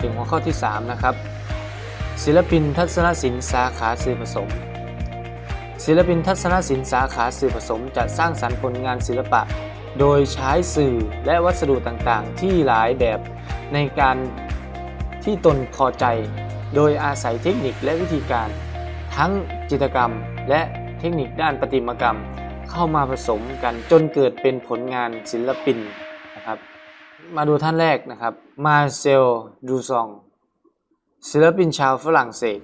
ถึงหัวข้อที่ 3 นะครับ ศิลปินทัศนศิลป์สาขาสื่อผสม ศิลปินทัศนศิลป์สาขาสื่อผสมจะสร้างสรรค์ผลงานศิลปะ โดยใช้สื่อและวัสดุต่างๆ ที่หลายแบบในการที่ตนพอใจ โดยอาศัยเทคนิคและวิธีการ ทั้งจิตรกรรมและเทคนิคด้านประติมากรรม เข้ามาผสมกันจนเกิดเป็นผลงานศิลปินนะครับ มาดูท่านแรกนะครับมาเซลดูซองศิลปินชาวฝรั่งเศส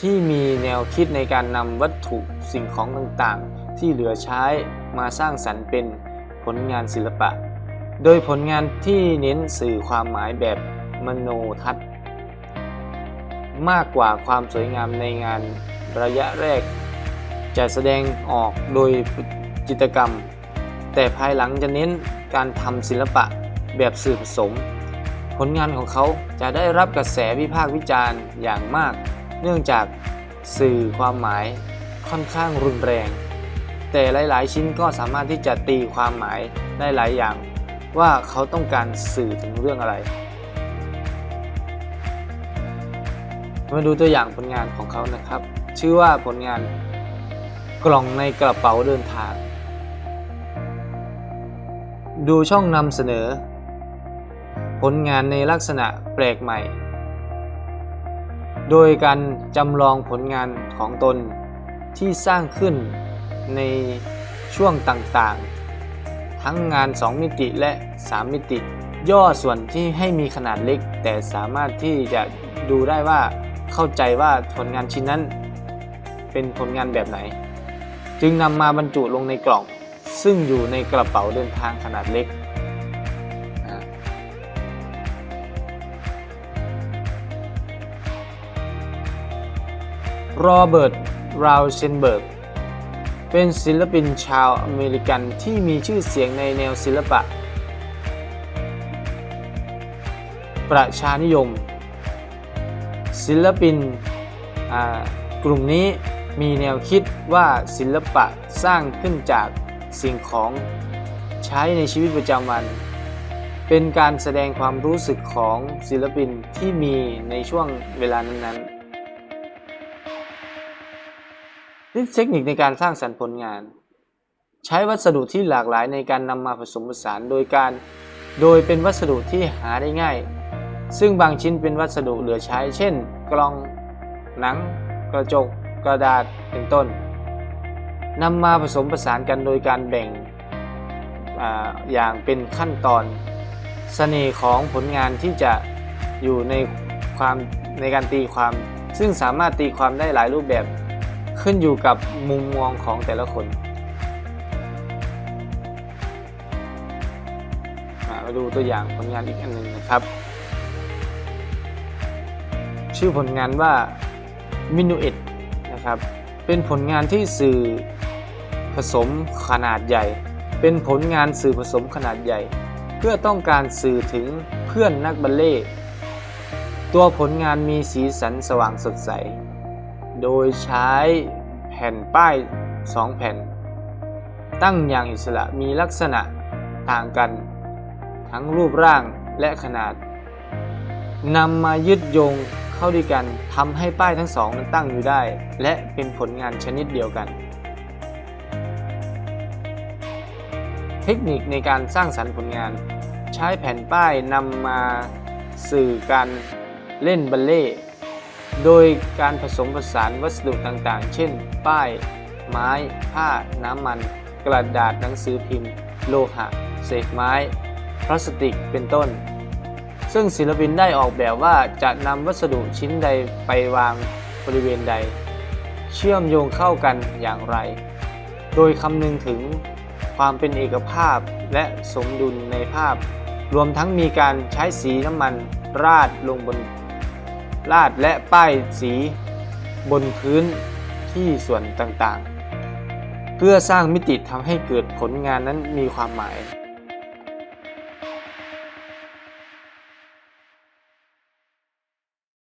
ที่มีแนวคิดในการนำวัตถุสิ่งของต่างๆ ที่เหลือใช้มาสร้างสรรค์เป็นผลงานศิลปะ โดยผลงานที่เน้นสื่อความหมายแบบมโนทัศน์ มากกว่าความสวยงามในงานระยะแรก จะแสดงออกโดยจิตกรรม แต่ภายหลังจะเน้นการทำศิลปะ แบบสื่อผสม ผลงานของเขาจะได้รับกระแสวิพากษ์วิจารณ์อย่างมาก เนื่องจากสื่อความหมายค่อนข้างรุนแรง แต่หลาย ๆ ชิ้นก็สามารถที่จะตีความหมายได้หลายอย่าง ว่าเขาต้องการสื่อถึงเรื่องอะไร มาดูตัวอย่างผลงานของเขานะครับ ชื่อว่าผลงานกล่องในกระเป๋าเดินทาง ดูช่องนำเสนอ ผลงานในลักษณะแปลกใหม่ โดยการจำลองผลงานของตนที่สร้างขึ้นในช่วงต่างๆ ทั้งงาน 2 มิติและ 3 มิติ ย่อส่วนที่ให้มีขนาดเล็ก แต่สามารถที่จะดูได้ว่าเข้าใจว่าผลงานชิ้นนั้น เป็นผลงานแบบไหน จึงนำมาบรรจุลงในกล่อง ซึ่งอยู่ในกระเป๋าเดินทางขนาดเล็ก โรเบิร์ต ราวเชนเบิร์ก เป็นศิลปินชาวอเมริกันที่มีชื่อเสียงในแนวศิลปะ ประชานิยม ศิลปินกลุ่มนี้มีแนวคิดว่าศิลปะสร้างขึ้นจากสิ่งของใช้ในชีวิตประจำวัน เป็นการแสดงความรู้สึกของศิลปินที่มีในช่วงเวลานั้นๆ นี่เทคนิคในการสร้างสรรค์ผลงาน ใช้วัสดุที่หลากหลายในการนำมาผสมผสานโดยการ โดยเป็นวัสดุที่หาได้ง่าย ซึ่งบางชิ้นเป็นวัสดุเหลือใช้ เช่น กล่อง หนัง กระจก กระดาษเป็นต้นนำมาผสมผสานกันโดยการแบ่งออย่างเป็นขั้นตอนเสน่ห์ของผลงานที่จะอยู่ในความในการตีความ ซึ่งสามารถตีความได้หลายรูปแบบ ขึ้นอยู่กับมุมมองของแต่ละคนมาดูตัวอย่างผลงานอีกอันหนึ่งนะครับ ชื่อผลงานว่ามินูเอตนะครับ เป็นผลงานที่สื่อผสมขนาดใหญ่ เป็นผลงานสื่อผสมขนาดใหญ่ เพื่อต้องการสื่อถึงเพื่อนนักบัลเล่ตัวผลงานมีสีสันสว่างสดใส โดยใช้แผ่นป้าย 2 แผ่น ตั้งอย่างอิสระมีลักษณะต่างกัน ทั้งรูปร่างและขนาดนำมายึดโยงเข้าด้วยกันทำให้ป้ายทั้งสองนั้นตั้งอยู่ได้ และเป็นผลงานชนิดเดียวกัน เทคนิคในการสร้างสรรค์ผลงาน ใช้แผ่นป้ายนำมาสื่อการเล่นบัลเล่ โดยการผสมผสานวัสดุต่างๆ เช่น ป้าย ไม้ ผ้า น้ำมัน กระดาษหนังสือพิมพ์ โลหะ เศษไม้ พลาสติก เป็นต้น ซึ่งศิลปินได้ออกแบบว่าจะนำวัสดุชิ้นใดไปวางบริเวณใด เชื่อมโยงเข้ากันอย่างไร โดยคำนึงถึงความเป็นเอกภาพและสมดุลในภาพ รวมทั้งมีการใช้สีน้ำมันราดลงบน ลาดและป้ายสีบนพื้นที่ส่วนต่างๆ เพื่อสร้างมิติทำให้เกิดผลงานนั้นมีความหมาย